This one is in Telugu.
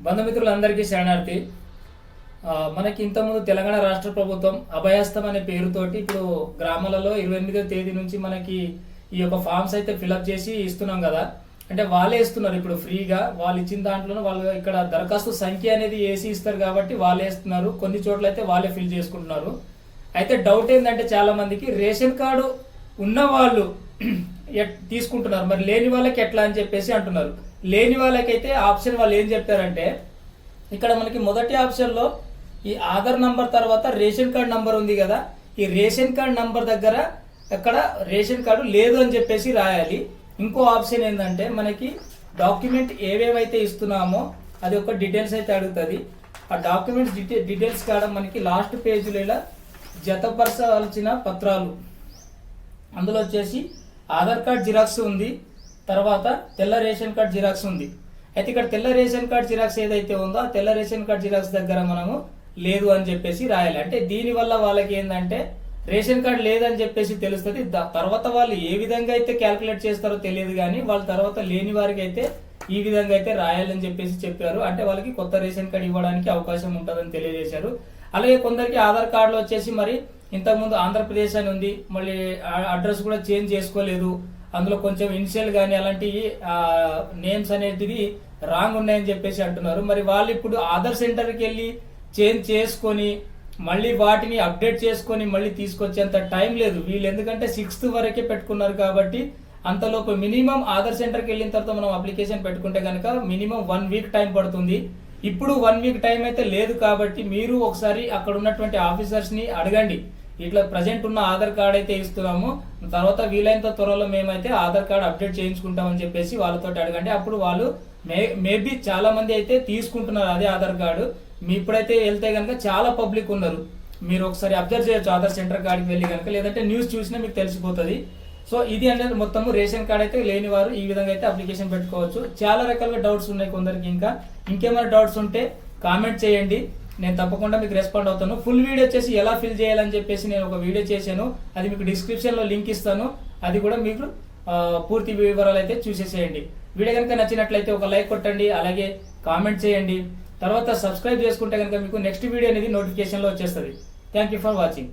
బంధుమిత్రులందరికీ శరణార్థి. మనకి ఇంతకుముందు తెలంగాణ రాష్ట్ర ప్రభుత్వం అభయాస్తం అనే పేరుతోటి ఇప్పుడు గ్రామాలలో ఇరవై ఎనిమిదో తేదీ నుంచి మనకి ఈ యొక్క ఫామ్స్ అయితే ఫిలప్ చేసి ఇస్తున్నాం కదా. అంటే వాళ్ళే ఇస్తున్నారు ఇప్పుడు ఫ్రీగా. వాళ్ళు ఇచ్చిన దాంట్లోనే వాళ్ళు ఇక్కడ దరఖాస్తు సంఖ్య అనేది వేసి ఇస్తారు కాబట్టి వాళ్ళే ఇస్తున్నారు. కొన్ని చోట్ల అయితే వాళ్ళే ఫిల్ చేసుకుంటున్నారు. అయితే డౌట్ ఏంటంటే చాలా మందికి రేషన్ కార్డు ఉన్న వాళ్ళు ఎట్- తీసుకుంటున్నారు. మరి లేని వాళ్ళకి ఎట్లా అని చెప్పేసి అంటున్నారు. లేని వాళ్ళకైతే ఆప్షన్ వాళ్ళు ఏం చెప్పారంటే ఇక్కడ మనకి మొదటి ఆప్షన్లో ఈ ఆధార్ నంబర్ తర్వాత రేషన్ కార్డ్ నంబర్ ఉంది కదా ఈ రేషన్ కార్డ్ నంబర్ దగ్గర అక్కడ రేషన్ కార్డు లేదు అని చెప్పేసి రాయాలి. ఇంకో ఆప్షన్ ఏంటంటే మనకి డాక్యుమెంట్ ఏవేవైతే ఇస్తున్నామో అది ఒక డీటెయిల్స్ అయితే అడుగుతుంది. ఆ డాక్యుమెంట్స్ డీటెయి డీటెయిల్స్ కాడ మనకి లాస్ట్ పేజీలో ఇలా జతపరచాల్సిన పత్రాలు. అందులో వచ్చేసి ఆధార్ కార్డ్ జిరాక్స్ ఉంది తర్వాత తెల్ల రేషన్ కార్డ్ జిరాక్స్ ఉంది. అయితే ఇక్కడ తెల్ల రేషన్ కార్డ్ జిరాక్స్ ఏదైతే ఉందో ఆ తెల్ల రేషన్ కార్డ్ జిరాక్స్ దగ్గర మనము లేదు అని చెప్పేసి రాయాలి. అంటే దీనివల్ల వాళ్ళకి ఏంటంటే రేషన్ కార్డ్ లేదని చెప్పేసి తెలుస్తుంది. తర్వాత వాళ్ళు ఏ విధంగా అయితే క్యాల్కులేట్ చేస్తారో తెలియదు కానీ వాళ్ళ తర్వాత లేని వారికి అయితే ఈ విధంగా అయితే రాయాలని చెప్పేసి చెప్పారు. అంటే వాళ్ళకి కొత్త రేషన్ కార్డ్ ఇవ్వడానికి అవకాశం ఉంటుందని తెలియజేశారు. అలాగే కొందరికి ఆధార్ కార్డులో వచ్చేసి మరి ఇంతకుముందు ఆంధ్రప్రదేశ్ అని ఉంది. మళ్ళీ అడ్రస్ కూడా చేంజ్ చేసుకోలేదు. అందులో కొంచెం ఇనిషియల్ కానీ అలాంటి నేమ్స్ అనేటివి రాంగ్ ఉన్నాయని చెప్పేసి అంటున్నారు. మరి వాళ్ళు ఇప్పుడు ఆధార్ సెంటర్కి వెళ్ళి చేంజ్ చేసుకొని మళ్ళీ వాటిని అప్డేట్ చేసుకొని మళ్ళీ తీసుకొచ్చేంత టైం లేదు. వీళ్ళు ఎందుకంటే సిక్స్త్ వరకే పెట్టుకున్నారు కాబట్టి అంతలోపు మినిమం ఆధార్ సెంటర్కి వెళ్ళిన తర్వాత మనం అప్లికేషన్ పెట్టుకుంటే కనుక మినిమం వన్ వీక్ టైం పడుతుంది. ఇప్పుడు వన్ వీక్ టైం అయితే లేదు కాబట్టి మీరు ఒకసారి అక్కడ ఉన్నటువంటి ఆఫీసర్స్ని అడగండి. ఇట్లా ప్రజెంట్ ఉన్న ఆధార్ కార్డ్ అయితే ఇస్తున్నాము. తర్వాత వీలైనంత త్వరలో మేమైతే ఆధార్ కార్డ్ అప్డేట్ చేయించుకుంటామని చెప్పేసి వాళ్ళతో అడగండి. అప్పుడు వాళ్ళు మే మేబీ చాలా మంది అయితే తీసుకుంటున్నారు అదే ఆధార్ కార్డు మీ ఇప్పుడైతే వెళ్తే కనుక చాలా పబ్లిక్ ఉన్నారు. మీరు ఒకసారి అబ్జర్వ్ చేయొచ్చు ఆధార్ సెంటర్ కార్డ్కి వెళ్ళి కనుక లేదంటే న్యూస్ చూసినా మీకు తెలిసిపోతుంది. సో ఇది అనేది మొత్తము రేషన్ కార్డ్ అయితే లేని వారు ఈ విధంగా అయితే అప్లికేషన్ పెట్టుకోవచ్చు. చాలా రకాలుగా డౌట్స్ ఉన్నాయి కొందరికి ఇంకా. ఇంకేమైనా డౌట్స్ ఉంటే కామెంట్ చేయండి. నేను తప్పకుండా మీకు రెస్పాండ్ అవుతాను. ఫుల్ వీడియో చేసి ఎలా ఫిల్ చేయాలని చెప్పేసి నేను ఒక వీడియో చేశాను. అది మీకు డిస్క్రిప్షన్లో లింక్ ఇస్తాను. అది కూడా మీకు పూర్తి వివరాలు అయితే చూసేసేయండి. వీడియో కనుక నచ్చినట్లయితే ఒక లైక్ కొట్టండి. అలాగే కామెంట్ చేయండి. తర్వాత సబ్స్క్రైబ్ చేసుకుంటే కనుక మీకు నెక్స్ట్ వీడియో అనేది నోటిఫికేషన్లో వచ్చేస్తుంది. Thank you for watching